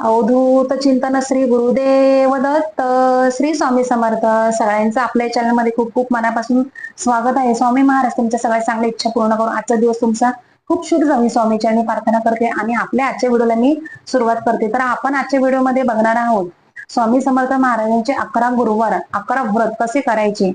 अवधूत चिंतन श्री गुरुदेव दत्त श्री स्वामी समर्थ सगळ्यांचं आपल्या चॅनलमध्ये खूप खूप मनापासून स्वागत आहे. स्वामी महाराज तुमच्या सगळ्या चांगल्या इच्छा पूर्ण करून आजचा दिवस तुमचा खूप शुभ जावी स्वामी चरणी प्रार्थना करते आणि आपल्या आजच्या व्हिडिओला मी सुरुवात करते. तर आपण आजच्या व्हिडिओमध्ये बघणार आहोत स्वामी समर्थ महाराजांचे अकरा गुरुवार अकरा व्रत कसे करायचे?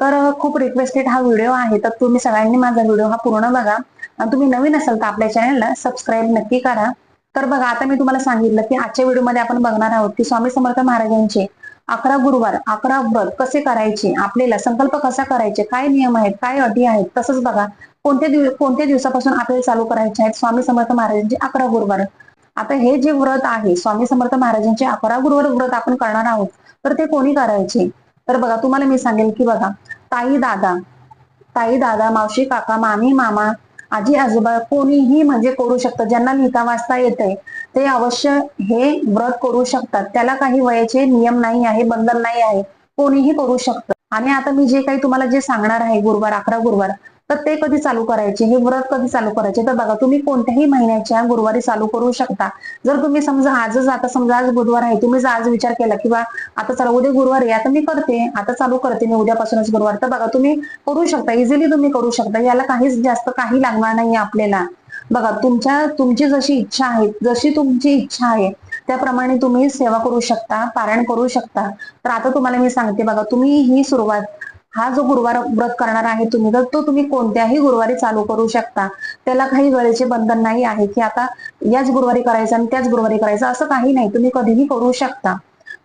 तर खूप रिक्वेस्टेड हा व्हिडिओ आहे. तर तुम्ही सगळ्यांनी माझा व्हिडिओ हा पूर्ण बघा. आणि तुम्ही नवीन असाल तर आपल्या चॅनलला सबस्क्राईब नक्की करा. तर बघा आता मी तुम्हाला सांगितलं की आजच्या व्हिडिओमध्ये आपण बघणार आहोत की स्वामी समर्थ महाराजांचे अकरा गुरुवार अकरा व्रत कसे करायचे आपल्याला संकल्प कसा करायचे काय नियम आहेत काय अटी आहेत तसंच बघा कोणत्या दिव कोणत्या दिवसापासून आपल्याला चालू करायचे आहेत स्वामी समर्थ महाराजांचे अकरा गुरुवार. आता हे जे व्रत आहे स्वामी समर्थ महाराजांचे अकरा गुरुवार व्रत आपण करणार आहोत तर ते कोणी करायचे? तर बघा तुम्हाला मी सांगेल की बघा ताई दादा ताई दादा मावशी काका मामी मामा आजी आजोबा कोणीही म्हणजे करू शकतं ज्यांना लिहिता वाचता येते ते अवश्य हे व्रत करू शकतात. त्याला काही वयाचे नियम नाही आहे बंधन नाही आहे. कोणीही करू शकतं. आणि आता मी जे काही तुम्हाला जे सांगणार आहे गुरुवार अकरा गुरुवार तर ते कधी चालू करायचे? हे व्रत कधी चालू करायचे? तर बघा तुम्ही कोणत्याही महिन्याच्या गुरुवारी चालू करू शकता. जर तुम्ही समजा आजच आता समजा आज बुधवार आहे तुम्ही जर आज विचार केला किंवा आता चला उद्या गुरुवार आहे आता मी करते आता चालू करते मी उद्यापासूनच गुरुवार तर बघा तुम्ही करू शकता इझिली तुम्ही करू शकता. याला काहीच जास्त काही लागणार नाही आपल्याला. बघा तुमच्या तुमची जशी इच्छा आहे जशी तुमची इच्छा आहे त्याप्रमाणे तुम्ही सेवा करू शकता पारायण करू शकता. तर आता तुम्हाला मी सांगते बघा तुम्ही ही सुरुवात हा जो गुरुवार व्रत करणार आहे तुम्ही तर तो तुम्ही कोणत्याही गुरुवारी चालू करू शकता. त्याला काही वेळेचे बंधन नाही आहे की आता याच गुरुवारी करायचं आणि त्याच गुरुवारी करायचं असं काही नाही. तुम्ही कधीही करू शकता.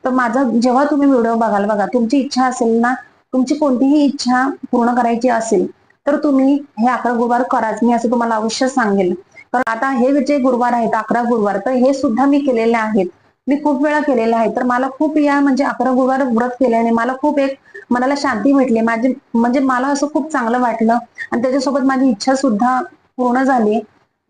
तर माझा जेव्हा तुम्ही व्हिडिओ बघाल बघा तुमची इच्छा असेल ना तुमची कोणतीही इच्छा पूर्ण करायची असेल तर तुम्ही हे अकरा गुरुवार कराच. मी असं तुम्हाला अवश्य सांगेल. कारण आता हे जे गुरुवार आहेत अकरा गुरुवार तर हे सुद्धा मी केलेले आहेत. मी खूप वेळा केलेला आहे. तर मला खूप या म्हणजे अकरा गुरुवार व्रत केल्याने मला खूप एक मनाला शांती भेटली. माझी म्हणजे मला असं खूप चांगलं वाटलं. आणि त्याच्यासोबत माझी इच्छा सुद्धा पूर्ण झाली.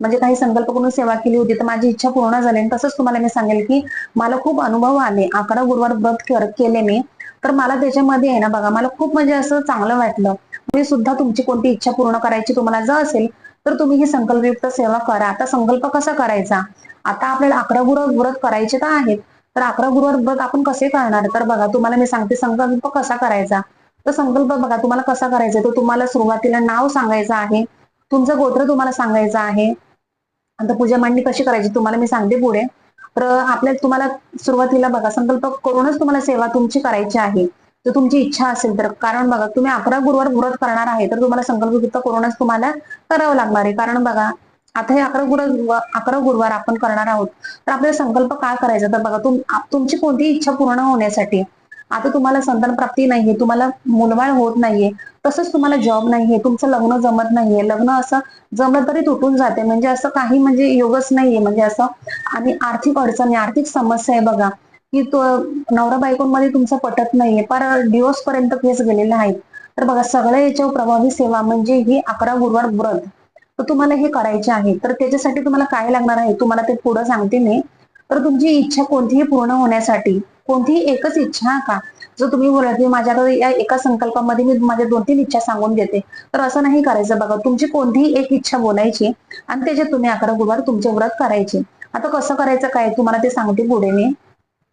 म्हणजे काही संकल्प करून सेवा केली होती तर माझी इच्छा पूर्ण झाली. आणि तसंच तुम्हाला मी सांगेल की मला खूप अनुभव आले अकरा गुरुवार व्रत केले मी. तर मला त्याच्यामध्ये आहे ना बघा मला खूप म्हणजे असं चांगलं वाटलं. मी सुद्धा तुमची कोणती इच्छा पूर्ण करायची तुम्हाला जर असेल तर तुम्ही ही संकल्पयुक्त सेवा करा. आता संकल्प कसा करायचा? आता आपल्याला अकरा गुरुवार व्रत करायचे तर आहेत. तर अकरा गुरुवार व्रत आपण कसे करणार? तर बघा तुम्हाला मी सांगते संकल्प कसा करायचा? तर संकल्प बघा तुम्हाला कसा करायचा तर तुम्हाला सुरुवातीला नाव सांगायचं आहे. तुमचं गोत्र तुम्हाला सांगायचं आहे. आता पूजा मांडणी कशी करायची तुम्हाला मी सांगते पुढे. तर आपल्या तुम्हाला सुरुवातीला बघा संकल्प करूनच तुम्हाला सेवा तुमची करायची आहे. तर तुमची इच्छा असेल तर. कारण बघा तुम्ही अकरा गुरुवार व्रत करणार आहे तर तुम्हाला संकल्प करूनच तुम्हाला करावं लागणार आहे. कारण बघा आता हे अकरा गुरुवार अकरा गुरुवार आपण करणार आहोत. तर आपल्याला संकल्प काय करायचा? तर बघा तुम तुमची कोणतीही इच्छा पूर्ण होण्यासाठी आता तुम्हाला संतान प्राप्ती नाहीये तुम्हाला मुलबाळ होत नाहीये तसंच तुम्हाला जॉब नाहीये तुमचं लग्न जमत नाहीये. लग्न असं जमलं तरी तुटून जाते. म्हणजे असं काही म्हणजे योगच नाहीये. म्हणजे असं आणि आर्थिक अडचणी आर्थिक समस्या आहे बघा की तो नवरा बायकोंमध्ये तुमचं पटत नाहीये. पर डिवोर्स पर्यंत केस गेलेले आहेत. तर बघा सगळ्या याच्यावर प्रभावी सेवा म्हणजे ही अकरा गुरुवार व्रत. तर तुम्हाला हे करायचे आहे. तर त्याच्यासाठी तुम्हाला काय लागणार आहे? तुम्हाला ते पुढे सांगते मी. तर तुमची इच्छा कोणतीही पूर्ण होण्यासाठी कोणतीही एकच इच्छा का? जर तुम्ही बोलत की माझ्याकडे या एका संकल्पामध्ये मी माझ्या दोन तीन इच्छा सांगून देते तर असं नाही करायचं. बघा तुमची कोणतीही एक इच्छा बोलायची आणि त्याच्यात तुम्ही अकरा गुरुवार तुमचे व्रत करायचे. आता कसं करायचं काय? तुम्हाला ते सांगते पुढे मी.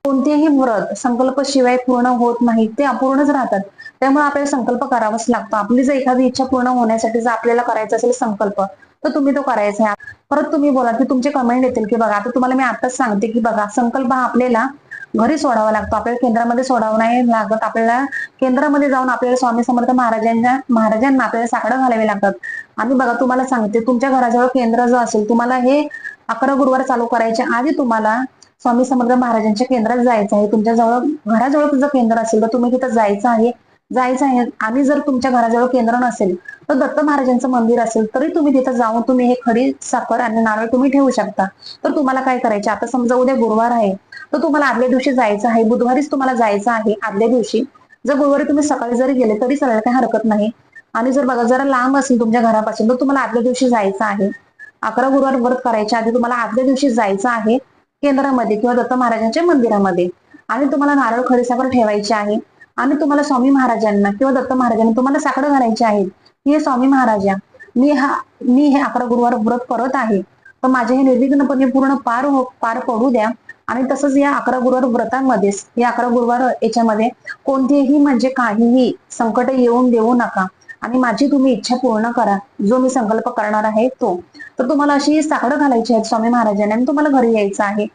कोणतेही व्रत संकल्प शिवाय पूर्ण होत नाही ते अपूर्णच राहतात. त्यामुळे आपल्याला संकल्प करावाच लागतो. आपली जर एखादी इच्छा पूर्ण होण्यासाठी जर आपल्याला करायचा असेल संकल्प तर तुम्ही तो करायचा आहे. परत तुम्ही बोला की तुमचे कमेंट येतील की बघा आता तुम्हाला मी आताच सांगते की बघा संकल्प हा आपल्याला घरी सोडावा लागतो. आपल्याला केंद्रामध्ये सोडावं नाही लागत. आपल्याला केंद्रामध्ये जाऊन आपल्याला स्वामी समर्थ महाराजांच्या महाराजांना आपल्याला साकडं घालावे लागतात. आणि बघा तुम्हाला सांगते तुमच्या घराजवळ केंद्र जो असेल तुम्हाला हे अकरा गुरुवार चालू करायचे आधी तुम्हाला स्वामी समर्थ महाराजांच्या केंद्रात जायचं आहे. तुमच्या जवळ घराजवळ तुझं केंद्र असेल तर तुम्ही तिथं जायचं आहे. जायचं आहे. आणि जर तुमच्या घराजवळ केंद्र नसेल तर दत्त महाराजांचं मंदिर असेल तरी तुम्ही तिथं जाऊन तुम्ही हे खडी साखर आणि नारळ तुम्ही ठेवू शकता. तर तुम्हाला काय करायचे? आता समजा उद्या गुरुवार आहे तर तुम्हाला आदल्या दिवशी जायचं आहे. बुधवारीच तुम्हाला जायचं आहे आदल्या दिवशी. जर गुरुवारी तुम्ही सकाळी जरी गेले तरी चालेल काही हरकत नाही. आणि जर बघा जरा लांब असेल तुमच्या घरापासून तर तुम्हाला आदल्या दिवशी जायचं आहे. अकरा गुरुवार व्रत करायच्या आधी तुम्हाला आदल्या दिवशी जायचं आहे. केंद्रामध्ये किंवा दत्त महाराजांच्या मंदिरामध्ये. आणि तुम्हाला नारळ खडीसाखर ठेवायची आहे. आणि तुम्हाला स्वामी महाराजांना किंवा दत्त महाराजांना तुम्हाला साकडं घालायचे आहेत हे स्वामी महाराजा मी हा मी हे अकरा गुरुवार व्रत करत आहे. तर माझे हे निर्विघ्नपणे पूर्ण पार हो पार पडू द्या. आणि तसंच या अकरा गुरुवार व्रतांमध्येच या अकरा गुरुवार याच्यामध्ये कोणतेही म्हणजे काहीही संकट येऊन देऊ नका. आणि माझी तुम्ही इच्छा पूर्ण करा. जो मी संकल्प करणार आहे तो. तर तुम्हाला अशी साकडं घालायची आहे स्वामी महाराजांनी आणि तुम्हाला घरी यायचं आहे.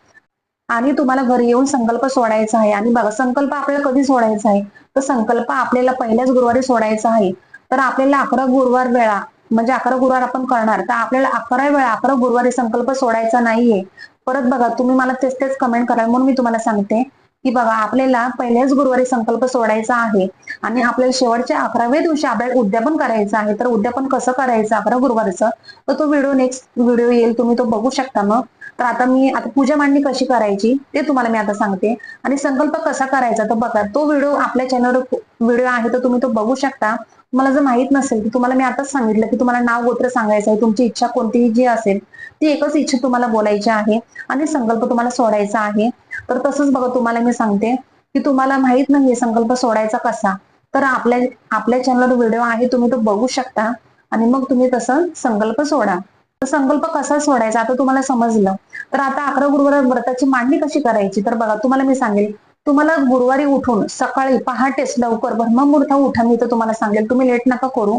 आणि तुम्हाला घरी येऊन संकल्प सोडायचा आहे. आणि बघा संकल्प आपल्याला कधी सोडायचा आहे? तर संकल्प आपल्याला पहिल्याच गुरुवारी सोडायचा आहे. तर आपल्याला अकरा गुरुवार वेळा म्हणजे अकरा गुरुवार आपण करणार. तर आपल्याला अकरा वेळा अकरा गुरुवारी संकल्प सोडायचा नाहीये. परत बघा तुम्ही मला तेच तेच कमेंट करा म्हणून मी तुम्हाला सांगते. की बघा आपल्याला पहिल्याच गुरुवारी संकल्प सोडायचा आहे आणि आपल्याला शेवटच्या अकराव्या दिवशी आपल्याला उद्यापन करायचं आहे तर उद्यापन कसं करायचं अकरा गुरुवारचं? तर तो व्हिडिओ नेक्स्ट व्हिडिओ येईल तुम्ही तो बघू शकता मग. तर आता मी आता पूजा मांडणी कशी करायची ते तुम्हाला मी आता सांगते. आणि संकल्प कसा करायचा तर बघा तो व्हिडिओ आपल्या चॅनलवर व्हिडिओ आहे तर तुम्ही तो बघू शकता. तुम्हाला जर माहीत नसेल की तुम्हाला मी आताच सांगितलं की तुम्हाला नाव गोत्र सांगायचं आहे तुमची इच्छा कोणतीही जी असेल ती एकच इच्छा तुम्हाला बोलायची आहे आणि संकल्प तुम्हाला सोडायचा आहे. तर तसंच बघा तुम्हाला मी सांगते की तुम्हाला माहीत नाही संकल्प सोडायचा कसा. तर आपल्या आपल्या चॅनलवर व्हिडिओ आहे तुम्ही तो बघू शकता आणि मग तुम्ही तसं संकल्प सोडा. तर संकल्प कसा सोडायचा? आता तुम्हाला समजलं. तर आता अकरा गुरुवार व्रताची मांडणी कशी करायची? तर बघा तुम्हाला मी सांगेल. तुम्हाला गुरुवारी उठून सकाळी पहाटेच लवकर ब्रह्ममुहूर्तावर उठा मी तर तुम्हाला सांगेल. तुम्ही लेट नका करू.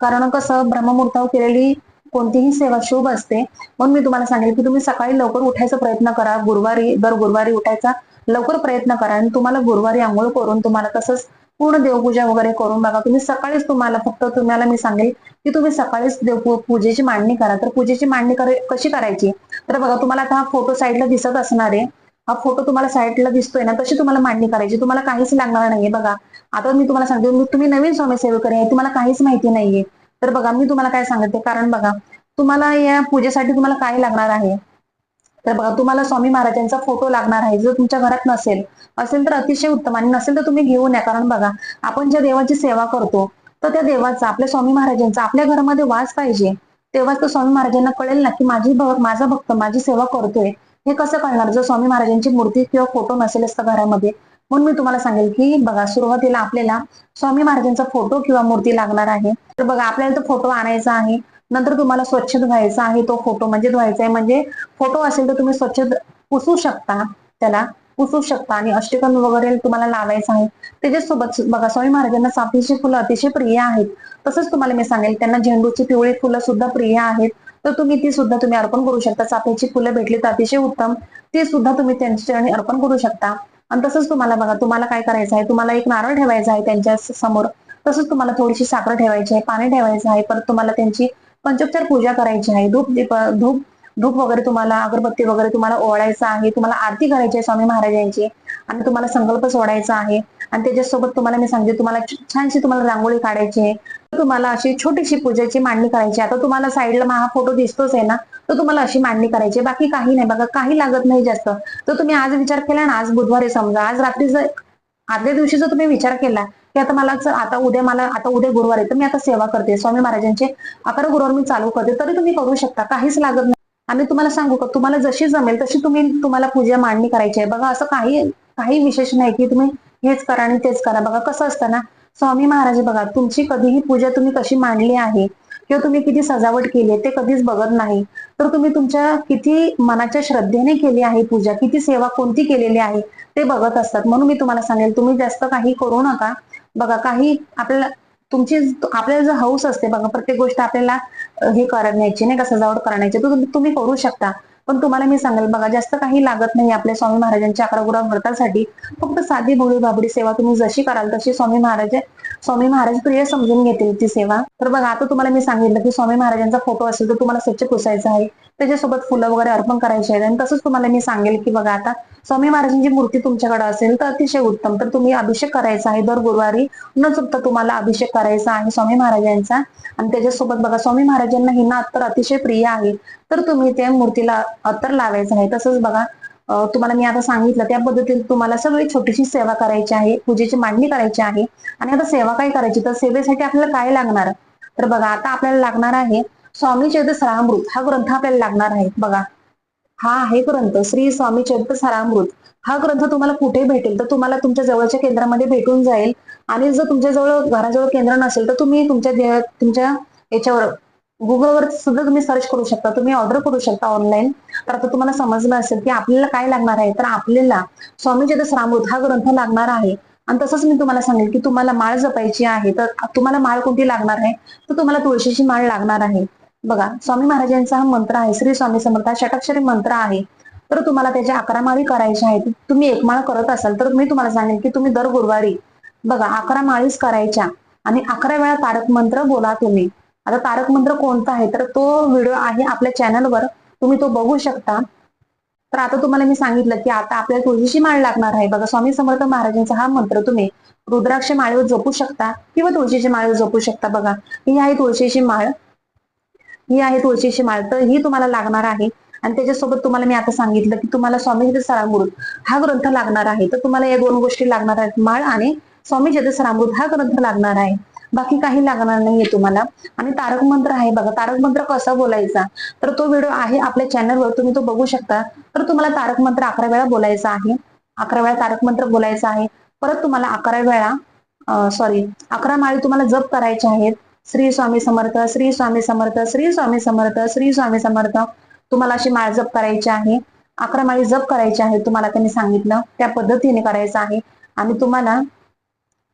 कारण कसं ब्रह्ममुहूर्तावर केलेली कोणतीही सेवा शुभ असते. म्हणून मी तुम्हाला सांगेल की तुम्ही सकाळी लवकर उठायचा प्रयत्न करा. गुरुवारी दर गुरुवारी उठायचा लवकर प्रयत्न करा आणि तुम्हाला गुरुवारी आंघोळ करून तुम्हाला तसंच पूर्ण देवपूजा वगैरे करून बघा. तुम्ही सकाळीच तुम्हाला फक्त तुम्हाला मी सांगेल की तुम्ही सकाळीच देव पूजेची मांडणी करा. तर पूजेची मांडणी कशी करायची? तर बघा तुम्हाला आता हा फोटो साईडला दिसत असणार आहे. हा फोटो तुम्हाला साईडला दिसतोय ना तशी तुम्हाला मांडणी करायची. तुम्हाला काहीच लागणार नाहीये बघा. आता मी तुम्हाला सांगते तुम्ही नवीन स्वामी सेवकरी आहे तुम्हाला काहीच माहिती नाहीये. तर बघा मी तुम्हाला काय सांगते. कारण बघा तुम्हाला या पूजेसाठी तुम्हाला काय लागणार आहे? तर बघा तुम्हाला स्वामी महाराजांचा फोटो लागणार आहे. जर तुमच्या घरात नसेल असेल तर अतिशय उत्तम. आणि नसेल तर तुम्ही घेऊन या. कारण बघा आपण ज्या देवाची सेवा करतो तर त्या देवाचा आपल्या स्वामी महाराजांचा आपल्या घरामध्ये वास पाहिजे. तेव्हाच तो स्वामी महाराजांना कळेल ना की माझी माझा भक्त माझी सेवा करतोय. हे कसं कळणार? जर स्वामी महाराजांची मूर्ती किंवा फोटो नसेल असतं घरामध्ये म्हणून मी तुम्हाला सांगेल की बघा सुरुवातीला आपल्याला स्वामी महाराजांचा फोटो किंवा मूर्ती लागणार आहे. तर बघा आपल्याला तो फोटो आणायचा आहे. नंतर तुम्हाला स्वच्छ धुवायचा आहे तो फोटो म्हणजे धुवायचा आहे म्हणजे फोटो असेल तर तुम्ही स्वच्छ पुसू शकता. त्याला पुसू शकता आणि अष्टकन वगैरे तुम्हाला लावायचं आहे. त्याच्यासोबत बघा स्वामी महाराजांना चाफीची फुलं अतिशय प्रिय आहेत. तसंच तुम्हाला मी सांगेल त्यांना झेंडूची पिवळी फुलं सुद्धा प्रिय आहेत. तर तुम्ही ती सुद्धा तुम्ही अर्पण करू शकता. चाफ्याची फुलं भेटली तर अतिशय उत्तम. ती सुद्धा तुम्ही त्यांच्या अर्पण करू शकता. आणि तसंच तुम्हाला बघा तुम्हाला काय करायचं आहे? तुम्हाला एक नारळ ठेवायचा आहे त्यांच्यासमोर. तसंच तुम्हाला थोडीशी साखर ठेवायची आहे पाणी ठेवायचं आहे. परत तुम्हाला त्यांची पंचोपचार पूजा करायची आहे. धूप दीप धूप धूप वगैरे तुम्हाला अगरबत्ती वगैरे तुम्हाला ओवाळायचं आहे. तुम्हाला आरती करायची आहे स्वामी महाराजांची. आणि तुम्हाला संकल्प सोडायचा आहे. आणि त्याच्यासोबत तुम्हाला मी सांगते तुम्हाला छानशी तुम्हाला रांगोळी काढायची आहे. तर तुम्हाला अशी छोटीशी पूजेची मांडणी करायची आहे. आता तुम्हाला साईडला हा फोटो दिसतोच आहे ना. तर तुम्हाला अशी मांडणी करायची आहे. बाकी काही नाही. बघा काही लागत नाही जास्त. तर तुम्ही आज विचार केला ना आज बुधवारी समजा. आज रात्री जर आदल्या दिवशी जर तुम्ही विचार केला की आता मला आता उद्या मला आता उद्या गुरुवार आहे तर मी आता सेवा करते. स्वामी महाराजांचे अकरा गुरुवार मी चालू करते. तरी तुम्ही करू शकता. काहीच लागत नाही. आणि तुम्हाला सांगू का तुम्हाला जशी जमेल तशी तुम्ही तुम्हाला पूजा मांडणी करायची आहे. बघा असं काही काही विशेष नाही की तुम्ही हेच करा आणि तेच करा. बघा कसं असतं ना स्वामी महाराज बघा तुमची कधीही पूजा तुम्ही कशी मांडली आहे किंवा तुम्ही किती सजावट केली आहे ते कधीच बघत नाही. तर तुम्ही तुमच्या किती मनाच्या श्रद्धेने केली आहे पूजा किती सेवा कोणती केलेली आहे ते बघत असतात. म्हणून मी तुम्हाला सांगेल तुम्ही जास्त काही करू नका. बघा काही आपल्याला तुमची आपल्याला जर हौस असते बघा प्रत्येक गोष्ट आपल्याला हे करण्याची नाही का सजावट करण्याची तुम्ही- करू शकता. पण तुम्हाला मी सांगेल बघा जास्त काही लागत नाही आपल्या स्वामी महाराजांच्या अकरा गुरा व्रतासाठी. फक्त साधी भोळी बाबडी सेवा तुम्ही जशी कराल तशी स्वामी महाराज स्वामी महाराज प्रिय समजून घेतील ती सेवा. तर बघा आता तुम्हाला मी सांगितलं की स्वामी महाराजांचा फोटो असेल तर तुम्हाला स्वच्छ पुसायचा आहे. त्याच्यासोबत फुलं वगैरे अर्पण करायची आहेत. आणि तसंच तुम्हाला मी सांगेल की बघा आता स्वामी महाराजांची मूर्ती तुमच्याकडे असेल तर अतिशय उत्तम. तर तुम्ही अभिषेक करायचा आहे. दर गुरुवारी न चुकता तुम्हाला अभिषेक करायचा आहे स्वामी महाराजांचा. आणि त्याच्यासोबत बघा स्वामी महाराजांना हिना अत्तर अतिशय प्रिय आहे. तर तुम्ही त्या मूर्तीला अत्तर लावायचं आहे. तसंच बघा तुम्हाला मी आता सांगितलं त्या पद्धतीने तुम्हाला सगळी छोटीशी सेवा करायची आहे पूजेची मांडणी करायची आहे. आणि आता सेवा काय करायची? तर सेवेसाठी आपल्याला काय लागणार? तर बघा आता आपल्याला लागणार आहे स्वामी चरित्र सरामृत. हा ग्रंथ आपल्याला लागणार आहे. बघा हा आहे ग्रंथ. श्री स्वामी चरित्र सरामृत. हा ग्रंथ तुम्हाला कुठे भेटेल? तर तुम्हाला तुमच्या जवळच्या केंद्रामध्ये भेटून जाईल. आणि जर तुमच्या जवळ घराजवळ केंद्र नसेल तर तुम्ही तुमच्या दे- तुमच्या याच्यावर गुगलवर सुद्धा तुम्ही सर्च करू शकता. तुम्ही ऑर्डर करू शकता ऑनलाईन तर आता तुम्हाला समजलं असेल की आपल्याला काय लागणार आहे? तर आपल्याला स्वामी दसरामृत हा ग्रंथ लागणार आहे. आणि तसंच मी तुम्हाला सांगेल की तुम्हाला माळ जपायची आहे तर तुम्हाला माळ कोणती लागणार आहे? तर तुम्हाला तुळशीची माळ लागणार आहे. बघा स्वामी महाराजांचा हा मंत्र आहे श्री स्वामी समर्थ हा षटाक्षरी मंत्र आहे. तर तुम्हाला त्याच्या अकरा माळी करायच्या आहेत. तुम्ही एक माळ करत असाल तर मी तुम्हाला सांगेन की तुम्ही दर गुरुवारी बघा अकरा माळीच करायच्या. आणि अकरा वेळा तारक मंत्र बोला तुम्ही. आता तारक मंत्र कोणता आहे? तर तो व्हिडिओ आहे आपल्या चॅनलवर तुम्ही तो बघू शकता. तर आता तुम्हाला मी सांगितलं की आता आपल्याला तुळशीची माळ लागणार आहे. बघा स्वामी समर्थ महाराजांचा हा मंत्र तुम्ही रुद्राक्ष माळेवर जपू शकता किंवा तुळशीची माळेवर जपू शकता बघा. ही आहे तुळशीची माळ. ही आहे तुळशीची माळ. तर ही तुम्हाला लागणार आहे. आणि त्याच्यासोबत तुम्हाला मी आता सांगितलं की तुम्हाला स्वामी सरामृत हा ग्रंथ लागणार आहे. तर तुम्हाला या दोन गोष्टी लागणार आहेत. माळ आणि स्वामी सरामृत हा ग्रंथ लागणार आहे. बाकी काही लागणार नाहीये तुम्हाला. आणि तारक मंत्र आहे बघा. तारक मंत्र कसा बोलायचा? तर तो व्हिडिओ आहे आपल्या चॅनलवर तुम्ही तो बघू शकता. तर तुम्हाला तारक मंत्र अकरा वेळा बोलायचा आहे. अकरा वेळा तारक मंत्र बोलायचा आहे. परत तुम्हाला अकरा वेळा सॉरी अकरा माळी तुम्हाला जप करायचे आहेत. श्री स्वामी समर्थ श्री स्वामी समर्थ श्री स्वामी समर्थ श्री स्वामी समर्थ तुम्हाला अशी माळ जप करायची आहे. अकरा माळी जप करायची आहे तुम्हाला त्यांनी सांगितलं. त्या पद्धतीने करायचं आहे. आणि तुम्हाला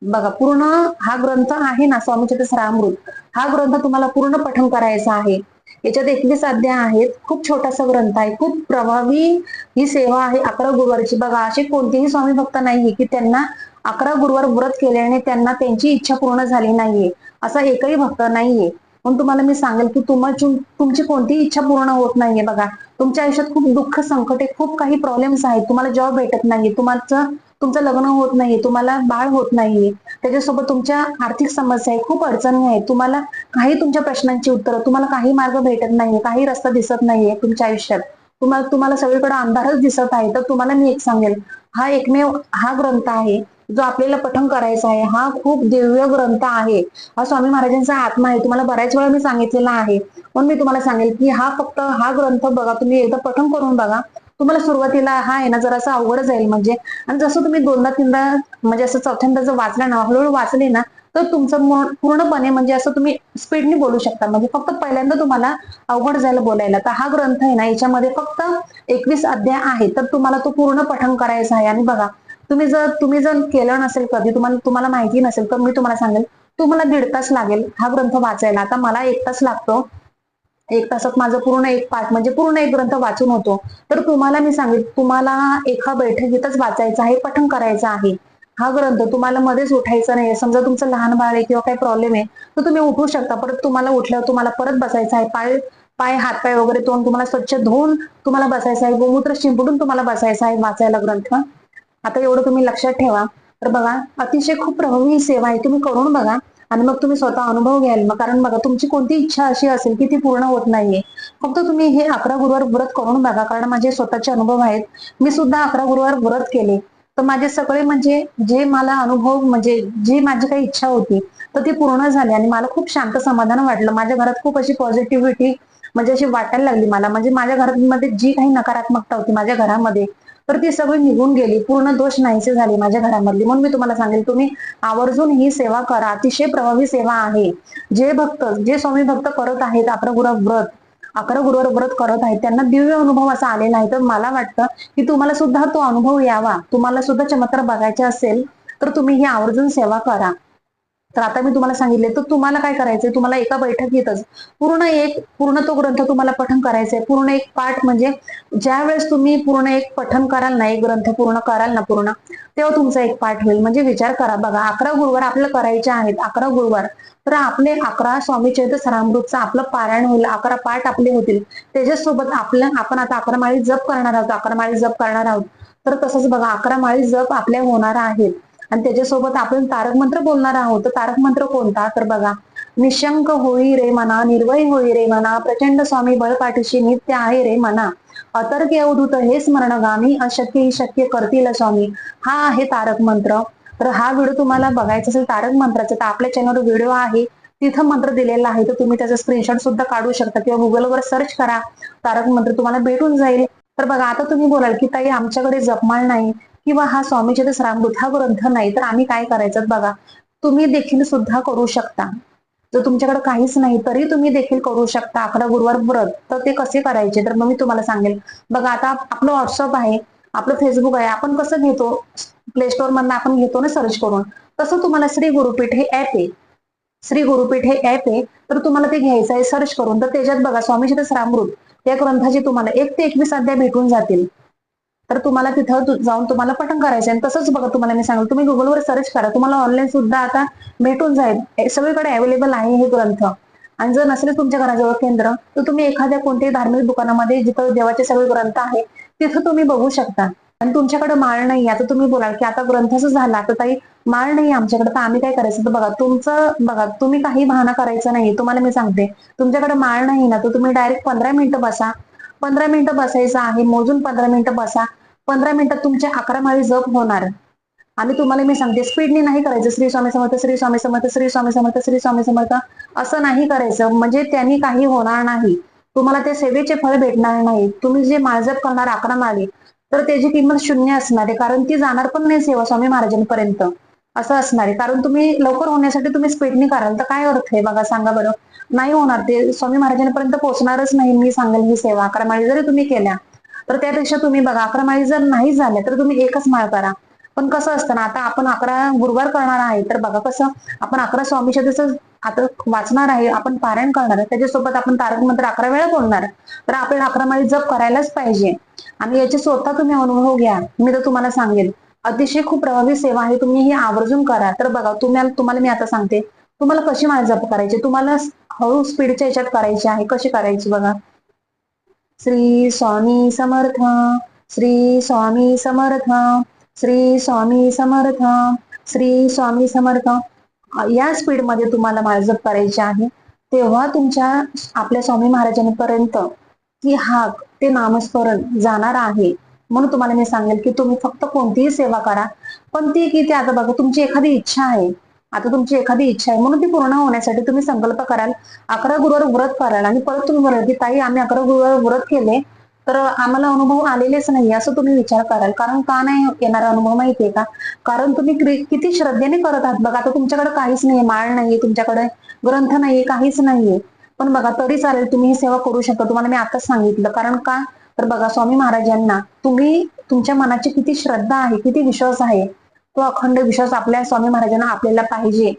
बघा पूर्ण हा ग्रंथ आहे ना स्वामीचे सरामृत हा ग्रंथ तुम्हाला पूर्ण पठन करायचा आहे. याच्यात एकवीस अध्याय आहेत. खूप छोटासा ग्रंथ आहे. खूप प्रभावी ही सेवा आहे. अकरा गुरुवारची. बघा असे कोणतेही स्वामी भक्त नाहीये की त्यांना अकरा गुरुवार व्रत केल्याने त्यांना त्यांची इच्छा पूर्ण झाली नाहीये. असा एकही भक्त नाहीये. म्हणून तुम्हाला मी सांगेल की तुमची तुमची कोणतीही इच्छा पूर्ण होत नाहीये बघा. तुमच्या आयुष्यात खूप दुःख संकटे खूप काही प्रॉब्लेम्स आहेत. तुम्हाला जॉब भेटत नाहीये. तुम्हाला तुमचं लग्न होत नाहीये तुम्हाला बाळ होत नाहीये त्याच्यासोबत तुमच्या आर्थिक समस्या आहे खूप अडचणी आहेत. तुम्हाला काही तुमच्या प्रश्नांची उत्तरं तुम्हाला काही मार्ग भेटत नाहीये काही रस्ता दिसत नाहीये तुमच्या आयुष्यात. तुम्हाला तुम्हाला सगळीकडे अंधारच दिसत आहे तर तुम्हाला मी एक सांगेल हा एकमेव हा ग्रंथ आहे जो आपल्याला पठण करायचा आहे हा खूप दिव्य ग्रंथ आहे. हा स्वामी महाराजांचा आत्मा आहे तुम्हाला बऱ्याच वेळा मी सांगितलेला आहे. पण मी तुम्हाला सांगेल की हा फक्त हा ग्रंथ बघा तुम्ही एकदा पठण करून बघा तुम्हाला सुरुवातीला हा आहे ना जरासा अवघड जाईल म्हणजे. आणि जसं तुम्ही दोनदा तीनदा म्हणजे असं चौथ्यांदा जर वाचलं ना हळूहळू वाचले ना तर तुमचं पूर्णपणे म्हणजे असं तुम्ही स्पीडने बोलू शकता. म्हणजे फक्त पहिल्यांदा तुम्हाला अवघड जायला बोलायला. तर हा ग्रंथ आहे ना याच्यामध्ये फक्त एकवीस अध्याय आहे तर तुम्हाला तो पूर्ण पठण करायचा आहे. आणि बघा तुम्ही जर तुम्ही जर केलं नसेल कधी तुम्हाला तुम्हाला माहिती नसेल तर मी तुम्हाला सांगेल तुम्हाला दीड तास लागेल हा ग्रंथ वाचायला. आता मला एक तास लागतो. एक तासात माझं पूर्ण एक पाठ म्हणजे पूर्ण एक ग्रंथ वाचून होतो. तर तुम्हाला मी सांगेल तुम्हाला एका बैठकीतच वाचायचं आहे पठण करायचं आहे. हा ग्रंथ तुम्हाला मध्येच उठायचा नाही समजा तुमचं लहान बाळ आहे किंवा काही प्रॉब्लेम आहे तर तुम्ही उठू शकता. परत तुम्हाला उठल्यावर तुम्हाला परत बसायचं आहे. पाय पाय हातपाय वगैरे तोंड तुम्हाला स्वच्छ धुवून तुम्हाला बसायचं आहे. गोमूत्र शिंपडून तुम्हाला बसायचं आहे वाचायला ग्रंथ. आता एवढं तुम्ही लक्षात ठेवा. तर बघा अतिशय खूप प्रभावी सेवा आहे. तुम्ही करून बघा. आणि मग तुम्ही स्वतः अनुभव घ्याल. मग कारण बघा तुमची कोणती इच्छा अशी असेल की ती पूर्ण होत नाहीये. फक्त तुम्ही हे अकरा गुरुवार व्रत करून बघा. कारण माझे स्वतःचे अनुभव आहेत. मी सुद्धा अकरा गुरुवार व्रत केले. तर माझे सगळे म्हणजे जे मला अनुभव म्हणजे जी माझी काही इच्छा होती तर ती पूर्ण झाली. आणि मला खूप शांत समाधान वाटलं. माझ्या घरात खूप अशी पॉझिटिव्हिटी म्हणजे अशी वाटायला लागली मला. म्हणजे माझ्या घरामध्ये जी काही नकारात्मकता होती माझ्या घरामध्ये तर ती सगळी निघून गेली. पूर्ण दोष नाहीसे झाले माझ्या घरामधली. म्हणून मी तुम्हाला सांगेल तुम्ही आवर्जून ही सेवा करा. अतिशय प्रभावी सेवा आहे. जे भक्त जे स्वामी भक्त करत आहेत अकरा गुरु व्रत अकरा गुरुवार व्रत करत आहेत त्यांना दिव्य अनुभव असा आलेला आहे. तर मला वाटतं की तुम्हाला सुद्धा तो अनुभव यावा. तुम्हाला सुद्धा चमत्कार बघायचे असेल तर तुम्ही ही आवर्जून सेवा करा. तर आता मी तुम्हाला सांगितले तर तुम्हाला काय करायचंय? तुम्हाला एका बैठकीतच पूर्ण एक पूर्ण तो ग्रंथ तुम्हाला पठन करायचंय. पूर्ण एक पाठ म्हणजे ज्या वेळेस तुम्ही पूर्ण एक पठन कराल ना एक ग्रंथ पूर्ण कराल ना पूर्ण तेव्हा तुमचा एक पाठ होईल. म्हणजे विचार करा बघा अकरा गुरुवार आपल्याला करायचे आहेत अकरा गुरुवार. तर आपले अकरा स्वामी चैत्र सरामृतचं आपलं पारायण होईल अकरा पाठ आपले होतील. त्याच्यासोबत आपलं आपण आता अकरा माळी जप करणार आहोत अकरा माळी जप करणार आहोत. तर तसंच बघा अकरा माळी जप आपल्या होणार आहेत. आणि त्याच्यासोबत आपण तारक मंत्र बोलणार आहोत. तर तारक मंत्र कोणता? तर बघा निशंक होई रे मना निर्वय होई रे मना प्रचंड स्वामी बळपाठीशी नित्य आहे रे मना. अतर्क अवधूत हे स्मरणगामी अशक्य ही शक्य करतील स्वामी. हा आहे तारक मंत्र. तर हा व्हिडिओ तुम्हाला बघायचा असेल तारक मंत्राचा तर आपल्या चॅनलवर व्हिडिओ आहे. तिथं मंत्र दिलेला आहे. तर तुम्ही त्याचा स्क्रीनशॉट सुद्धा काढू शकता किंवा गुगलवर सर्च करा. तारक मंत्र तुम्हाला भेटून जाईल. तर बघा आता तुम्ही बोलाल की ताई आमच्याकडे जपमाळ नाही. किंवा हा स्वामीचे रामदूत हा ग्रंथ नाही तर आम्ही काय करायचं बघा. तुम्ही देखील सुद्धा करू शकता. जर तुमच्याकडे काहीच नाही तरी तुम्ही देखील करू शकता. अकरा गुरुवार व्रत तर ते कसे करायचे? तर मग मी तुम्हाला सांगेल. बघा आता आपलं व्हॉट्सअप आहे आपलं फेसबुक आहे. आपण कसं घेतो? प्ले स्टोअर मधनं आपण घेतो ना सर्च करून? तसं तुम्हाला श्री गुरुपीठ हे ऍप आहे. श्री गुरुपीठ हे ऍप आहे. तर तुम्हाला ते घ्यायचं आहे सर्च करून. तर त्याच्यात बघा स्वामी रामृत त्या ग्रंथाची तुम्हाला एक ते एकवीस अध्याय भेटून जातील. तर तुम्हाला तिथं जाऊन तुम्हाला पटन करायचं आणि तसंच बघा तुम्हाला मी सांगेल तुम्ही गुगलवर सर्च करा. तुम्हाला ऑनलाईन सुद्धा आता भेटून जाईल. सगळीकडे अवेलेबल आहे हे ग्रंथ. आणि जर नसेल तुमच्या घराजवळ केंद्र तर तुम्ही एखाद्या कोणत्याही धार्मिक दुकानामध्ये जिथं देवाचे सगळे ग्रंथ आहे तिथं तुम्ही बघू शकता. आणि तुमच्याकडे माळ नाही आता तुम्ही बोलाल की आता ग्रंथच झाला तर ताई माळ नाही आमच्याकडे. तर आम्ही काय करायचं? तर बघा तुमचं बघा तुम्ही काही बहाना करायचं नाही. तुम्हाला मी सांगते. तुमच्याकडे माळ नाही ना तर तुम्ही डायरेक्ट पंधरा मिनिटं बसा. पंधरा मिनिटं बसायचं आहे मोजून पंधरा मिनिटं बसा. पंधरा मिनिटात तुमच्या अकरा माळी जप होणार. आणि तुम्हाला मी सांगते स्पीडने नाही करायचं श्री स्वामी समर्थ श्री स्वामी समर्थ श्री स्वामी समर्थ श्री स्वामी समर्थ असं नाही करायचं. म्हणजे त्यांनी काही होणार नाही. तुम्हाला ते सेवेचे फळ भेटणार नाही. तुम्ही जे माळजप करणार अकरा माळी तर त्याची किंमत शून्य असणार आहे. कारण ती जाणार पण नाही सेवा स्वामी महाराजांपर्यंत. असं असणार आहे. कारण तुम्ही लवकर होण्यासाठी तुम्ही स्पीडने कराल. तर काय अर्थ आहे? बघा सांगा बरं. नाही होणार. ते स्वामी महाराजांपर्यंत पोहोचणारच नाही मी सांगेल ही सेवा. अकरा माळी जरी तुम्ही केल्या तर त्यापेक्षा तुम्ही बघा अकरा माळी जर नाही झाल्या तर तुम्ही एकच माळ करा. पण कसं असतं ना आता आपण अकरा गुरुवार करणार आहे तर बघा कसं आपण अकरा स्वामी शतचं आता वाचणार आहे आपण पारायण करणार आहे त्याच्यासोबत आपण तारक मंत्र अकरा वेळा बोलणार तर आपल्याला अकरा माळी जप करायलाच पाहिजे. आणि याचे स्वतः तुम्ही अनुभव घ्या. मी तर तुम्हाला सांगेल अतिशय खूप प्रभावी सेवा आहे तुम्ही ही आवर्जून करा. तर बघा तुम्हाला तुम्हाला मी आता सांगते तुम्हाला कशी माळ जप करायची? तुम्हाला हळू स्पीडच्या याच्यात करायची आहे. कशी करायची बघा? श्री स्वामी समर्थ श्री स्वामी समर्थ श्री स्वामी समर्थ श्री स्वामी समर्थ. या स्पीडमध्ये तुम्हाला माळ जप करायची आहे. तेव्हा तुमच्या आपल्या स्वामी महाराजांपर्यंत की हाक ते नामस्मरण जाणार आहे. म्हणून तुम्हाला मी सांगेल की तुम्ही फक्त कोणतीही सेवा करा. पण ती किती आता बघा तुमची एखादी इच्छा आहे. आता तुमची एखादी इच्छा आहे म्हणून ती पूर्ण होण्यासाठी तुम्ही संकल्प कराल. अकरा गुरुवार व्रत कराल आणि परत तुम्ही बोलाल की ताई आम्ही अकरा गुरुवार व्रत केले तर आम्हाला अनुभव आलेलेच नाही. असं तुम्ही विचार कराल. कारण का नाही येणारा अनुभव माहितीये का? कारण तुम्ही किती श्रद्धेने करत आहात. बघा आता तुमच्याकडे काहीच नाहीये. माळ नाहीये तुमच्याकडे ग्रंथ नाहीये काहीच नाहीये. पण बघा तरी चालेल तुम्ही ही सेवा करू शकता. तुम्हाला मी आताच सांगितलं. कारण का? तर बघा स्वामी महाराजांना तुम्ही तुमच्या मनाची किती श्रद्धा आहे किती विश्वास आहे तो अखंड विश्वास आपल्या स्वामी महाराजांना आपल्याला पाहिजे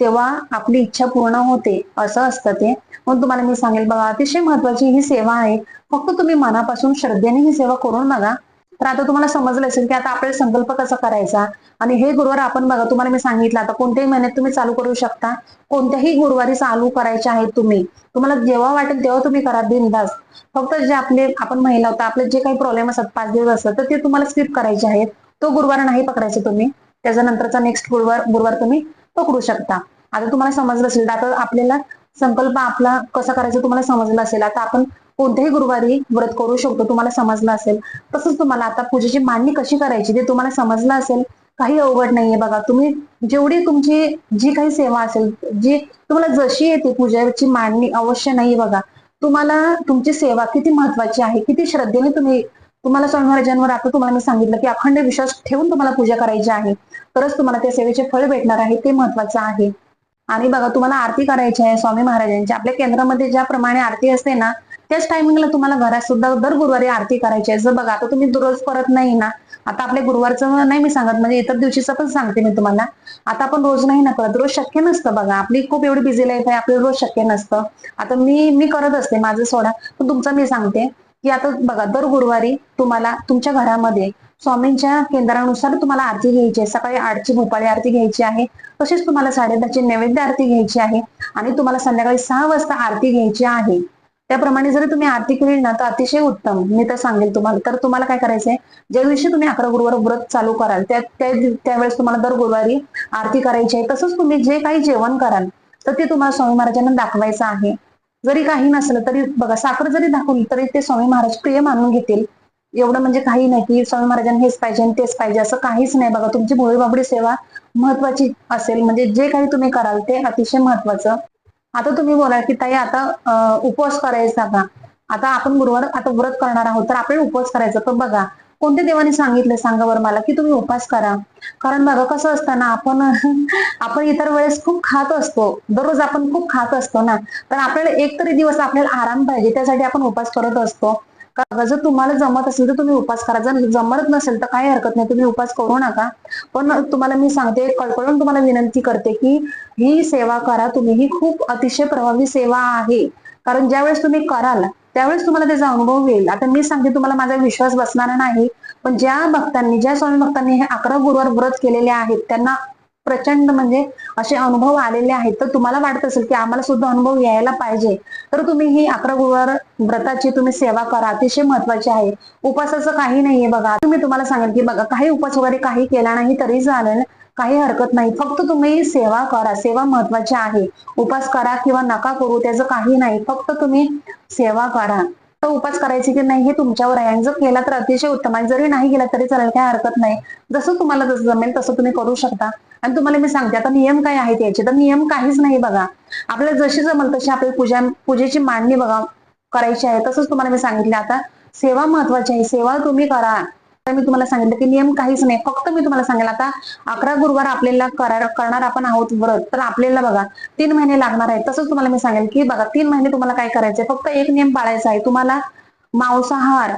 तेव्हा आपली इच्छा पूर्ण होते असं असतं ते. म्हणून तुम्हाला मी सांगेल बघा अतिशय महत्वाची ही सेवा आहे. फक्त तुम्ही मनापासून श्रद्धेने ही सेवा करून बघा. तर आता तुम्हाला समजलं असेल की आता आपल्याला संकल्प कसा करायचा? आणि हे गुरुवार आपण बघा तुम्हाला मी सांगितलं आता कोणत्याही महिन्यात तुम्ही चालू करू शकता. कोणत्याही गुरुवारी चालू करायचे आहेत तुम्ही. तुम्हाला जेव्हा वाटेल तेव्हा तुम्ही करा बिनधास फक्त जे आपले आपण महिला होता आपले जे काही प्रॉब्लेम असतात पाच दिवस असतात तर ते तुम्हाला स्किप करायचे आहेत. तो गुरुवार नाही पकडायचे तुम्ही. त्याच्यानंतरचा नेक्स्ट गुरुवार गुरुवार तुम्ही पकडू शकता. आता तुम्हाला समजलं असेल आता आपल्याला संकल्प आपला कसा करायचा तुम्हाला समजलं असेल. आता आपण कोणत्याही गुरुवारी व्रत करू शकतो तुम्हाला समजलं असेल. तसंच तुम्हाला आता पूजेची मांडणी कशी करायची ते तुम्हाला समजलं असेल. काही अवघड नाहीये बघा तुम्ही जेवढी तुमची जी काही सेवा असेल जी तुम्हाला जशी येते पूजेची मांडणी अवश्य नाही बघा. तुम्हाला तुमची सेवा किती महत्वाची आहे किती श्रद्धेने तुम्ही तुम्हाला स्वामी महाराजांवर आता तुम्हाला मी सांगितलं की अखंड विश्वास ठेवून तुम्हाला पूजा करायची आहे. तरच तुम्हाला त्या सेवेचे फळ भेटणार आहे ते महत्वाचं आहे. आणि बघा तुम्हाला आरती करायची आहे स्वामी महाराजांची. आपल्या केंद्रामध्ये ज्याप्रमाणे आरती असते ना त्याच टायमिंगला तुम्हाला घरात सुद्धा दर गुरुवारी आरती करायची आहे. जर बघा आता तुम्ही दररोज करत नाही ना आता आपल्या गुरुवारचं नाही मी सांगत म्हणजे इतर दिवशीचं पण सांगते मी तुम्हाला. आता आपण रोज नाही ना करत रोज शक्य नसतं बघा. आपली खूप एवढी बिझी लाईफ आहे आपल्याला रोज शक्य नसतं. आता मी मी करत असते माझं सोडा. पण तुमचं मी सांगते की आता बघा दर गुरुवारी तुम्हाला तुमच्या घरामध्ये स्वामींच्या केंद्रानुसार तुम्हाला आरती घ्यायची आहे. सकाळी आठची भोपाळी आरती घ्यायची आहे. तसेच तुम्हाला साडेदहाची नैवेद्य आरती घ्यायची आहे. आणि तुम्हाला संध्याकाळी सहा वाजता आरती घ्यायची आहे. त्याप्रमाणे जर तुम्ही आरती केली ना तर अतिशय उत्तम. मी तर सांगेल तुम्हाला. तर तुम्हाला काय करायचंय? ज्या दिवशी तुम्ही अकरा गुरुवार व्रत चालू कराल त्या त्यावेळेस तुम्हाला दर गुरुवारी आरती करायची आहे. तसंच तुम्ही जे काही जेवण कराल तर ते तुम्हाला स्वामी महाराजांना दाखवायचं आहे. जरी काही नसलं तरी बघा साखर जरी दाखवली तरी ते स्वामी महाराज प्रिय मानून घेतील. एवढं म्हणजे काही नाही की स्वामी महाराजांनी हेच पाहिजे आणि तेच पाहिजे असं काहीच नाही. बघा तुमची भोळी बाबडी सेवा महत्वाची असेल. म्हणजे जे काही तुम्ही कराल ते अतिशय महत्वाचं आता तुम्ही बोला की ताई आता उपवास करायचा का? आता आपण गुरुवार आता व्रत करणार आहोत तर आपल्याला उपवास करायचा. तर बघा कोणत्या देवाने सांगितलं सांगा बरं मला की तुम्ही उपवास करा. कारण बघा कसं असतं ना आपण आपण इतर वेळेस खूप खात असतो. दररोज आपण खूप खात असतो ना. तर आपल्याला एक तरी दिवस आपल्याला आराम पाहिजे त्यासाठी आपण उपवास करत असतो. का- जर तुम्हाला जमत असेल तर तुम्ही उपास करा. जर जमत नसेल तर काही हरकत नाही. तुम्ही उपास करू नका. पण तुम्हाला मी सांगते कळकळून तुम्हाला विनंती करते की ही सेवा करा. तुम्ही ही खूप अतिशय प्रभावी सेवा आहे. कारण ज्यावेळेस तुम्ही कराल त्यावेळेस तुम्हाला त्याचा अनुभव येईल. आता मी सांगते तुम्हाला माझा विश्वास बसणार नाही. पण ज्या भक्तांनी ज्या स्वामी भक्तांनी हे अकरा गुरुवार व्रत केलेले आहेत त्यांना प्रचंड म्हणजे असे अनुभव आलेले आहेत. तर तुम्हाला वाटत असेल की आम्हाला सुद्धा अनुभव यायला पाहिजे. तर तुम्ही ही अकरा गुरुवार व्रताची तुम्ही सेवा करा. अतिशय महत्वाची आहे. उपासाचं काही नाहीये बघा. तुम्ही तुम्हाला सांगेल की बघा काही उपास वगैरे काही केला नाही तरी चालेल. काही हरकत नाही. फक्त तुम्ही सेवा करा. सेवा महत्वाची आहे. उपास करा किंवा नका करू त्याचं काही नाही. फक्त तुम्ही सेवा करा. तर उपास करायची की नाही हे तुमच्यावर आहे. आणि जर केला तर अतिशय उत्तम. आहे जरी नाही केला तरी चालेल काही हरकत नाही. जसं तुम्हाला जसं जमेल तसं तुम्ही करू शकता. आणि तुम्हाला मी सांगते आता नियम काय आहेत याचे? तर नियम काहीच नाही बघा. आपल्याला जशी जमल तशी आपली पूजा पूजेची मांडणी बघा करायची आहे. तसंच तुम्हाला मी सांगितलं आता सेवा महत्वाची आहे. सेवा तुम्ही करा. आता मी तुम्हाला सांगितलं की नियम काहीच नाही. फक्त मी तुम्हाला सांगेल आता अकरा गुरुवार आपल्याला करणार आपण आहोत व्रत तर आपल्याला बघा तीन महिने लागणार आहे तसंच तुम्हाला मी सांगेल की बघा तीन महिने तुम्हाला काय करायचंय? फक्त एक नियम पाळायचा आहे. तुम्हाला मांसाहार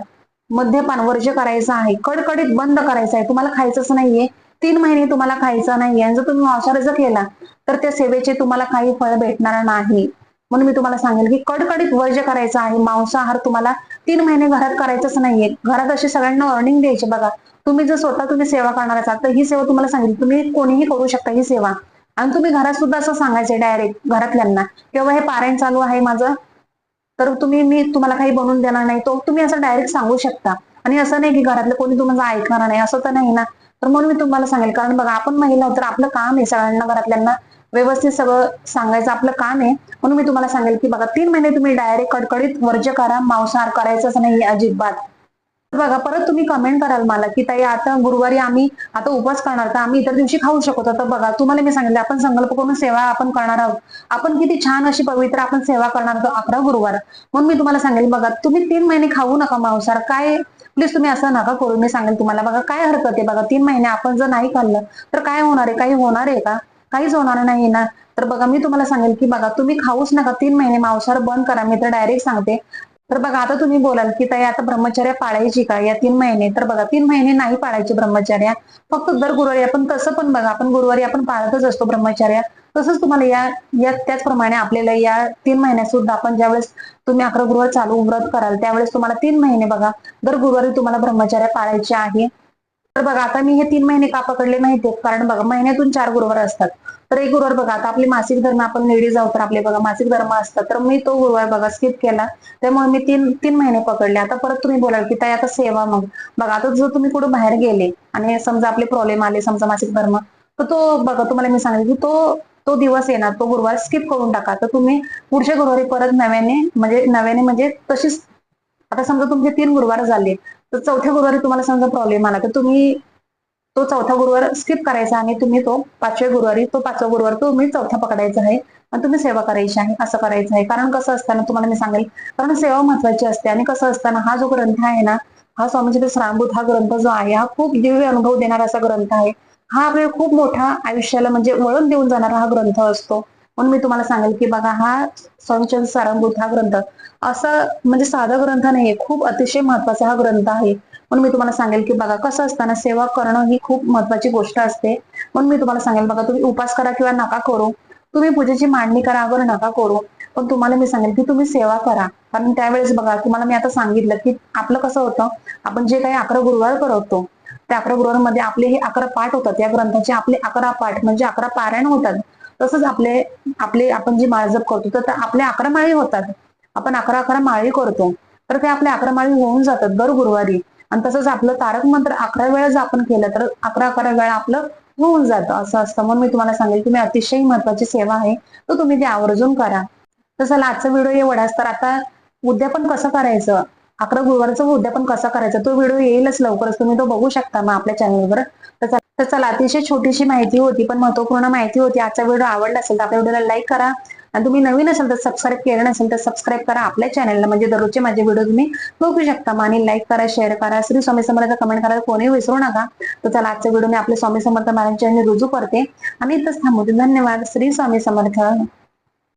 मद्यपान वर्ज्य करायचं आहे. कडकडीत बंद करायचं आहे. तुम्हाला खायचंच नाहीये. तीन महिने तुम्हाला खायचं नाहीये. जर तुम्ही मांसाहार जर केला तर त्या सेवेचे तुम्हाला काही फळ भेटणार नाही. म्हणून मी तुम्हाला सांगेल की कडकडीत वर्ज्य करायचं आहे. मांसाहार तुम्हाला तीन महिने घरात करायचंच नाहीये. घरात अशी सगळ्यांना अर्निंग द्यायची बघा. तुम्ही जर स्वतः तुम्ही सेवा करणार असाल तर ही सेवा तुम्हाला सांगितली तुम्ही कोणीही करू शकता ही सेवा. आणि तुम्ही घरात सुद्धा असं सांगायचं डायरेक्ट घरातल्यांना. किंवा हे पारायण चालू आहे माझं तर तुम्ही मी तुम्हाला काही बनवून देणार नाही. तो तुम्ही असं डायरेक्ट सांगू शकता. आणि असं नाही की घरातलं कोणी तुम्हाला ऐकणार नाही. असं तर नाही ना. तर म्हणून मी तुम्हाला सांगेल. कारण बघा आपण महिला तर आपलं काम आहे सगळ्यांना घरातल्यांना व्यवस्थित सगळं सांगायचं आपलं काम आहे. म्हणून मी तुम्हाला सांगेल की बघा तीन महिने तुम्ही डायरेक्ट कडकडीत वर्ज्य करा मांसाहार करायचंच नाही अजिबात. बघा परत तुम्ही कमेंट कराल मला की ताई आता गुरुवारी आम्ही आता उपवास करणार तर आम्ही इतर दिवशी खाऊ शकतो. तर बघा तुम्हाला मी सांगितलं आपण संकल्प करून सेवा आपण करणार आहोत. आपण किती छान अशी पवित्र आपण सेवा करणार आहोत अकरा गुरुवार. म्हणून मी तुम्हाला सांगेल बघा तुम्ही तीन महिने खाऊ नका मांसाहार. काय प्लीज तुम्ही असं नका करू. मी सांगेल तुम्हाला बघा काय हरकत आहे? बघा तीन महिने आपण जर नाही खाल्लं तर काय होणार आहे? काही होणार आहे का? काहीच होणार नाही ना. तर बघा मी तुम्हाला सांगेल की बघा तुम्ही खाऊच नका. तीन महिने मांसाहार बंद करा. मी तर डायरेक्ट सांगते. तर बघा आता तुम्ही बोलाल की ताई आता ब्रह्मचर्य पाळायची का? या तीन महिने. तर बघा तीन महिने नाही पाळायचे ब्रह्मचर्य. फक्त दर गुरुवारी आपण तसं पण बघा आपण गुरुवारी आपण पाळतच असतो ब्रह्मचर्य. तसंच तुम्हाला या या त्याचप्रमाणे आपल्याला या तीन महिन्यात सुद्धा आपण ज्यावेळेस तुम्ही अकरा गुरुवार चालू व्रत कराल त्यावेळेस तुम्हाला तीन महिने बघा दर गुरुवारी तुम्हाला ब्रह्मचर्य पाळायचे आहे. तर बघा आता मी हे तीन महिने का पकडले माहितीये? कारण बघा महिन्यातून चार गुरुवार असतात. तर एक गुरुवार बघा आता आपले मासिक धर्म आपण लेडीज आहोत तर आपले बघा मासिक धर्म असतात. तर मी तो गुरुवार बघा स्किप केला. त्यामुळे मी तीन तीन महिने पकडले. आता परत तुम्ही बोलाल की ताई आता सेवा मग. बघा आता जर तुम्ही कुठे बाहेर गेले आणि समजा आपले प्रॉब्लेम आले समजा मासिक धर्म तर तो बघा तुम्हाला मी सांगितलं की तो तो दिवस येणार तो गुरुवार स्किप करून टाका. तर तुम्ही पुढच्या गुरुवारी परत नव्याने म्हणजे नव्याने म्हणजे तशीच आता समजा तुमचे तीन गुरुवार झाले तर चौथ्या गुरुवारी तुम्हाला समजा प्रॉब्लेम आला तर तुम्ही तो चौथा गुरुवार स्किप करायचा आणि तुम्ही तो पाचव्या गुरुवारी तो पाचवा गुरुवार तो तुम्ही चौथा पकडायचा आहे आणि तुम्ही सेवा करायची आहे असं करायचं आहे. कारण कसं असताना तुम्हाला मी सांगेल कारण सेवा महत्वाची असते आणि कसं असताना हा जो ग्रंथ आहे ना हा स्वामीजी श्रामभूत हा ग्रंथ जो आहे हा खूप दिव्य अनुभव देणारा असा ग्रंथ आहे. हा आपल्याला खूप मोठा आयुष्याला म्हणजे वळण देऊन जाणारा हा ग्रंथ असतो. म्हणून मी तुम्हाला सांगेल की बघा हा स्वामीचंद सारामभूत हा ग्रंथ असा म्हणजे साधा ग्रंथ नाहीये खूप अतिशय महत्त्वाचा हा ग्रंथ आहे. म्हणून मी तुम्हाला सांगेल की बघा कसं असताना सेवा करणं ही खूप महत्वाची गोष्ट असते. म्हणून मी तुम्हाला सांगेल बघा तुम्ही उपास करा किंवा नका करू. तुम्ही पूजेची मांडणी करा अगर नका करू. पण तुम्हाला मी सांगेल की तुम्ही सेवा करा. कारण त्यावेळेस बघा तुम्हाला मी आता सांगितलं की आपलं कसं होतं आपण जे काही अकरा गुरुवार करतो त्या अकरा गुरुवारमध्ये आपले हे अकरा पाठ होतात. या ग्रंथाचे आपले अकरा पाठ म्हणजे अकरा पारायण होतात. तसंच आपले आपले आपण जे माळजप करतो तर आपले अकरा माळी होतात. आपण अकरा अकरा माळी करतो. तर ते आपल्या अकरा माळी होऊन जातात दर गुरुवारी. आणि तसंच आपलं तारक मंत्र अकरा वेळा जर आपण केलं तर अकरा अकरा वेळा आपलं होऊन जातं. असं असतं. म्हणून मी तुम्हाला सांगेल तुम्ही अतिशय महत्वाची सेवा आहे तर तुम्ही ती आवर्जून करा. तर चला आजचा व्हिडिओ एवढाच. तर आता उद्यापन कसं करायचं? अकरा गुरुवारचं उद्यापन कसं करायचं? तो व्हिडिओ येईलच लवकरच. तुम्ही तो बघू शकता मग आपल्या चॅनलवर तर तर चला अतिशय छोटीशी माहिती होती पण महत्त्वपूर्ण माहिती होती. आजचा व्हिडिओ आवडला असेल तर आपल्या व्हिडिओला लाईक करा. आणि तुम्ही नवीन असाल तर सबस्क्राईब केलं नसेल तर सबस्क्राईब करा आपल्या चॅनलला म्हणजे दररोजचे माझे व्हिडिओ तुम्ही बघू शकता. आणि लाईक करा शेअर करा. श्री स्वामी समर्थ कमेंट करायला कोणी विसरू नका. तर चला आजच्या व्हिडिओ मी आपले स्वामी समर्थ महाराजांच्या रुजू करते. आणि इथंच थांबवते. धन्यवाद. श्री स्वामी समर्थ.